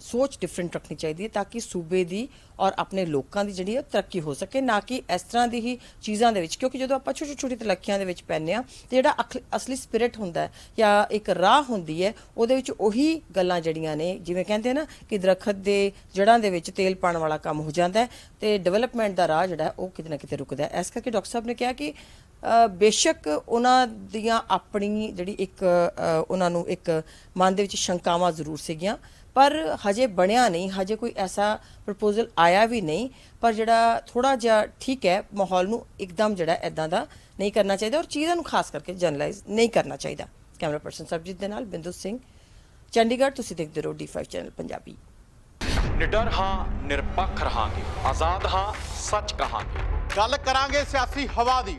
ਸੋਚ ਡਿਫਰੈਂਟ ਰੱਖਣੀ ਚਾਹੀਦੀ ਹੈ ਤਾਂ ਕਿ ਸੂਬੇ ਦੀ ਔਰ ਆਪਣੇ ਲੋਕਾਂ ਦੀ ਜਿਹੜੀ ਹੈ ਤਰੱਕੀ ਹੋ ਸਕੇ, ਨਾ ਕਿ ਇਸ ਤਰ੍ਹਾਂ ਦੀ ਹੀ ਚੀਜ਼ਾਂ ਦੇ ਵਿੱਚ। ਕਿਉਂਕਿ ਜਦੋਂ ਆਪਾਂ ਛੋਟੀ ਛੋਟੀ ਤਲੱਕੀਆਂ ਦੇ ਵਿੱਚ ਪੈਂਦੇ ਆ ਤੇ ਜਿਹੜਾ ਅਖ- ਅਸਲੀ ਸਪਿਰਿਟ ਹੁੰਦਾ ਹੈ ਜਾਂ ਇੱਕ ਰਾਹ ਹੁੰਦੀ ਹੈ, ਉਹਦੇ ਵਿੱਚ ਉਹੀ ਗੱਲਾਂ ਜਿਹੜੀਆਂ ਨੇ, ਜਿਵੇਂ ਕਹਿੰਦੇ ਨਾ ਕਿ ਦਰਖਤ ਦੇ ਜੜਾਂ ਦੇ ਵਿੱਚ ਤੇਲ ਪਾਣ ਵਾਲਾ ਕੰਮ ਹੋ ਜਾਂਦਾ ਹੈ ਤੇ ਡਿਵੈਲਪਮੈਂਟ ਦਾ ਰਾਹ ਜਿਹੜਾ ਉਹ ਕਿਤੇ ਨਾ ਕਿਤੇ ਰੁਕਦਾ ਹੈ। ਇਸ ਕਰਕੇ ਡਾਕਟਰ ਸਾਹਿਬ ਨੇ ਕਿਹਾ ਕਿ ਬੇਸ਼ੱਕ ਉਹਨਾਂ ਦੀਆਂ ਆਪਣੀ ਜਿਹੜੀ ਇੱਕ ਉਹਨਾਂ ਨੂੰ ਇੱਕ ਮਨ ਦੇ ਵਿੱਚ ਸ਼ੰਕਾਵਾਂ ਜ਼ਰੂਰ ਸੀਗੀਆਂ ਪਰ ਹਜੇ ਬਣਿਆ ਨਹੀਂ ਹਜੇ ਕੋਈ ਐਸਾ ਪ੍ਰਪੋਜ਼ਲ ਆਇਆ ਵੀ ਨਹੀਂ ਪਰ ਜਿਹੜਾ ਥੋੜਾ ਜਿਹਾ ਠੀਕ ਹੈ ਮਾਹੌਲ ਨੂੰ ਇੱਕਦਮ ਜਿਹੜਾ ਐਦਾਂ ਦਾ ਨਹੀਂ ਕਰਨਾ ਚਾਹੀਦਾ ਔਰ ਚੀਜ਼ਾਂ ਨੂੰ ਖਾਸ ਕਰਕੇ ਜਨਰਲਾਈਜ਼ ਨਹੀਂ ਕਰਨਾ ਚਾਹੀਦਾ। ਕੈਮਰਾ ਪਰਸਨ ਸਰਬਜੀਤ ਦੇ ਨਾਲ ਬਿੰਦੂ ਸਿੰਘ ਚੰਡੀਗੜ੍ਹ ਤੁਸੀਂ ਦੇਖਦੇ ਰਹੋ D5 ਚੈਨਲ ਪੰਜਾਬੀ। ਨਿਡਰ ਹਾਂ ਨਿਰਪੱਖ ਰਹਾਂਗੇ ਆਜ਼ਾਦ ਹਾਂ ਸੱਚ ਕਹਾਂਗੇ। ਗੱਲ ਕਰਾਂਗੇ ਸਿਆਸੀ ਹਵਾ ਦੀ।